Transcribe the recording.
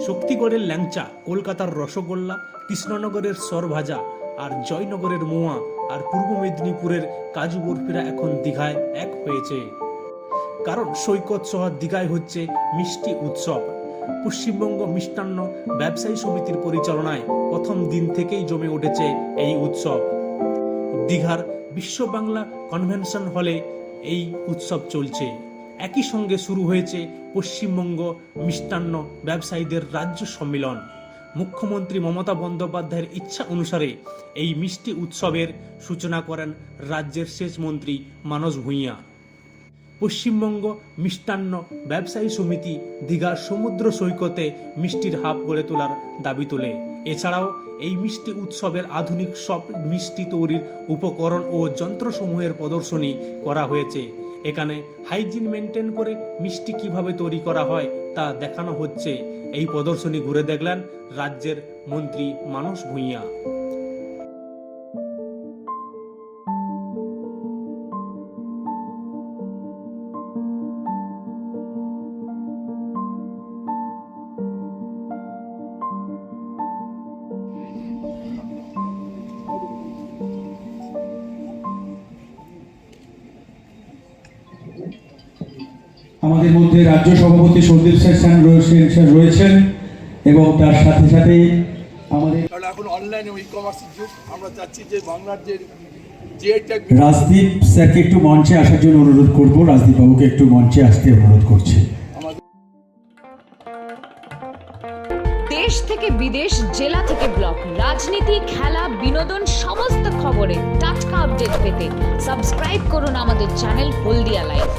শক্তিগড়ের ল্যাংচা, কলকাতার রসগোল্লা, কৃষ্ণনগরের সরভাজা আর জয়নগরের মোয়া আর পূর্ব মেদিনীপুরের কাজু বরফিরা এখন দীঘায় এক হয়েছে। কারণ সৈকত শহর দীঘায় হচ্ছে মিষ্টি উৎসব। পশ্চিমবঙ্গ মিষ্টান্ন ব্যবসায়ী সমিতির পরিচালনায় প্রথম দিন থেকেই জমে উঠেছে এই উৎসব। দীঘার বিশ্ব বাংলা কনভেনশন হলে এই উৎসব চলছে। একই সঙ্গে শুরু হয়েছে পশ্চিমবঙ্গ মিষ্টান্ন ব্যবসায়ীদের রাজ্য সম্মেলন। মুখ্যমন্ত্রী মমতা বন্দ্যোপাধ্যায়ের ইচ্ছা অনুসারে এই মিষ্টি উৎসবের সূচনা করেন রাজ্যের সেচ মন্ত্রী মানস ভূঁইয়া। পশ্চিমবঙ্গ মিষ্টান্ন ব্যবসায়ী সমিতি দীঘার সমুদ্র সৈকতে মিষ্টির হাব গড়ে তোলার দাবি তোলে। এছাড়াও এই মিষ্টি উৎসবের আধুনিক সব মিষ্টি তৈরির উপকরণ ও যন্ত্রসমূহের প্রদর্শনী করা হয়েছে। এখানে হাইজিন মেনটেন করে মিষ্টি কীভাবে তৈরি করা হয় তা দেখানো হচ্ছে। এই প্রদর্শনী ঘুরে দেখলেন রাজ্যের মন্ত্রী মানস ভূঁইয়া। আমাদের মধ্যে রাজ্য সভাপতি সন্দীপ স্যার স্যার রয়েছেন স্যার রয়েছেন এবং তার সাথে সাথে আমাদের এখন অনলাইনে ই কমার্সের যুগ আমরা চাচ্ছি যে বাংলার যে রাজদীপ স্যারকে একটু মঞ্চে আসার জন্য অনুরোধ করব। রাজদীপ বাবুকে একটু মঞ্চে আসতে অনুরোধ করছি। দেশ থেকে বিদেশ জেলা থেকে ব্লক রাজনীতি খেলা বিনোদন সমস্ত খবরে টাটকা আপডেট পেতে সাবস্ক্রাইব করুন আমাদের চ্যানেল হলদিয়া লাইভ